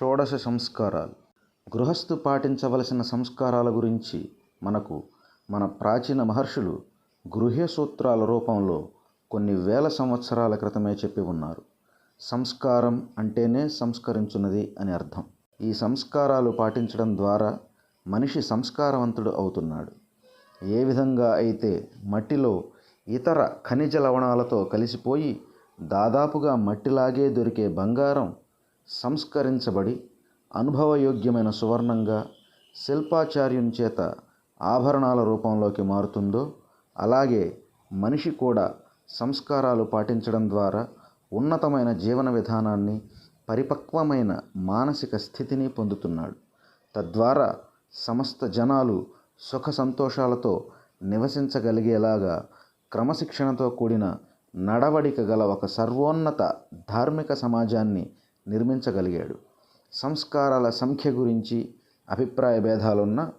షోడశ సంస్కారాలు. గృహస్థు పాటించవలసిన సంస్కారాల గురించి మనకు మన ప్రాచీన మహర్షులు గృహ్య సూత్రాల రూపంలో కొన్ని వేల సంవత్సరాల క్రితమే చెప్పి ఉన్నారు. సంస్కారం అంటేనే సంస్కరించున్నది అని అర్థం. ఈ సంస్కారాలు పాటించడం ద్వారా మనిషి సంస్కారవంతుడు అవుతున్నాడు. ఏ విధంగా అయితే మట్టిలో ఇతర ఖనిజ లవణాలతో కలిసిపోయి దాదాపుగా మట్టిలాగే దొరికే బంగారం సంస్కరించబడి అనుభవయోగ్యమైన సువర్ణంగా శిల్పాచార్యుని చేత ఆభరణాల రూపంలోకి మారుతుందో అలాగే మనిషి కూడా సంస్కారాలు పాటించడం ద్వారా ఉన్నతమైన జీవన విధానాన్ని పరిపక్వమైన మానసిక స్థితిని పొందుతున్నాడు. తద్వారా సమస్త జనాలు సుఖ సంతోషాలతో నివసించగలిగేలాగా క్రమశిక్షణతో కూడిన నడవడిక గల ఒక సర్వోన్నత ధార్మిక సమాజాన్ని నిర్మించగలిగాడు. సంస్కారాల సంఖ్య గురించి అభిప్రాయ భేదాలున్న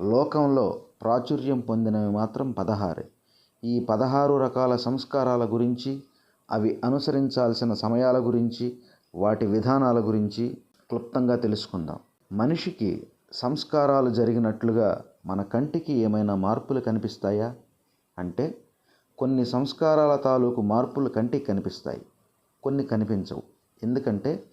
లోకంలో ప్రాచుర్యం పొందినవి మాత్రం పదహారే. ఈ పదహారు రకాల సంస్కారాల గురించి అవి అనుసరించాల్సిన సమయాల గురించి వాటి విధానాల గురించి క్లుప్తంగా తెలుసుకుందాం. మనిషికి సంస్కారాలు జరిగినట్లుగా మన కంటికి ఏమైనా మార్పులు కనిపిస్తాయా? అంటే కొన్ని సంస్కారాల తాలూకు మార్పులు కంటికి కనిపిస్తాయి. కొన్ని కనిపించవు. ఎందుకంటే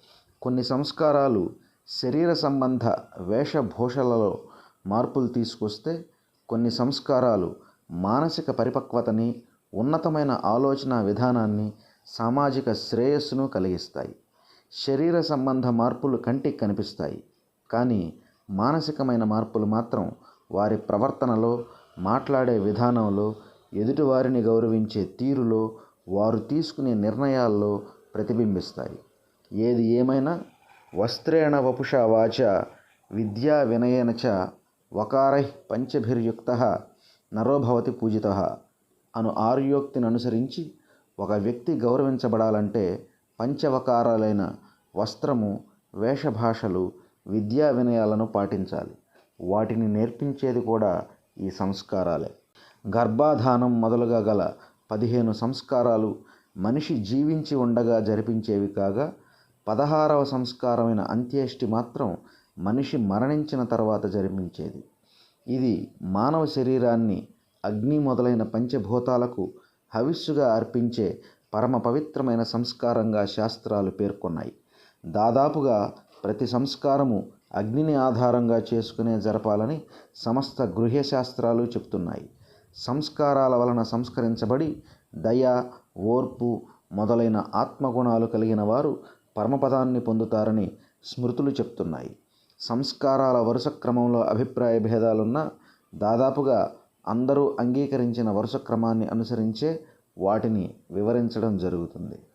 కొన్ని సంస్కారాలు శరీర సంబంధ వేషభూషలలో మార్పులు తీసుకొస్తే కొన్ని సంస్కారాలు మానసిక పరిపక్వతని ఉన్నతమైన ఆలోచన విధానాన్ని సామాజిక శ్రేయస్సును కలిగిస్తాయి. శరీర సంబంధ మార్పులు కంటికి కనిపిస్తాయి. కానీ మానసికమైన మార్పులు మాత్రం వారి ప్రవర్తనలో మాట్లాడే విధానంలో ఎదుటివారిని గౌరవించే తీరులో వారు తీసుకునే నిర్ణయాల్లో ప్రతిబింబిస్తాయి. ఏది ఏమైనా వస్త్రేణ వపుష వాచ విద్యా వినయన చ వకారై పంచభిర్యుక్త నరోభవతి పూజిత అను ఆర్యోక్తిని అనుసరించి ఒక వ్యక్తి గౌరవించబడాలంటే పంచవకారాలైన వస్త్రము వేషభాషలు విద్యా వినయాలను పాటించాలి. వాటిని నేర్పించేది కూడా ఈ సంస్కారాలే. గర్భాధానం మొదలుగా గల పదిహేను సంస్కారాలు మనిషి జీవించి ఉండగా జరిపించేవి కాగా పదహారవ సంస్కారమైన అంత్యేష్టి మాత్రం మనిషి మరణించిన తర్వాత జరిపించేది. ఇది మానవ శరీరాన్ని అగ్ని మొదలైన పంచభూతాలకు హవిస్సుగా అర్పించే పరమ పవిత్రమైన సంస్కారంగా శాస్త్రాలు పేర్కొన్నాయి. దాదాపుగా ప్రతి సంస్కారము అగ్నిని ఆధారంగా చేసుకునే జరపాలని సమస్త గృహ్య శాస్త్రాలు చెప్తున్నాయి. సంస్కారాల వలన సంస్కరించబడి దయ ఓర్పు మొదలైన ఆత్మగుణాలు కలిగిన వారు పరమపదాన్ని పొందుతారని స్మృతులు చెప్తున్నాయి. సంస్కారాల వరుస క్రమంలో అభిప్రాయ భేదాలున్నా దాదాపుగా అందరూ అంగీకరించిన వరుస క్రమాన్ని అనుసరించే వాటిని వివరించడం జరుగుతుంది.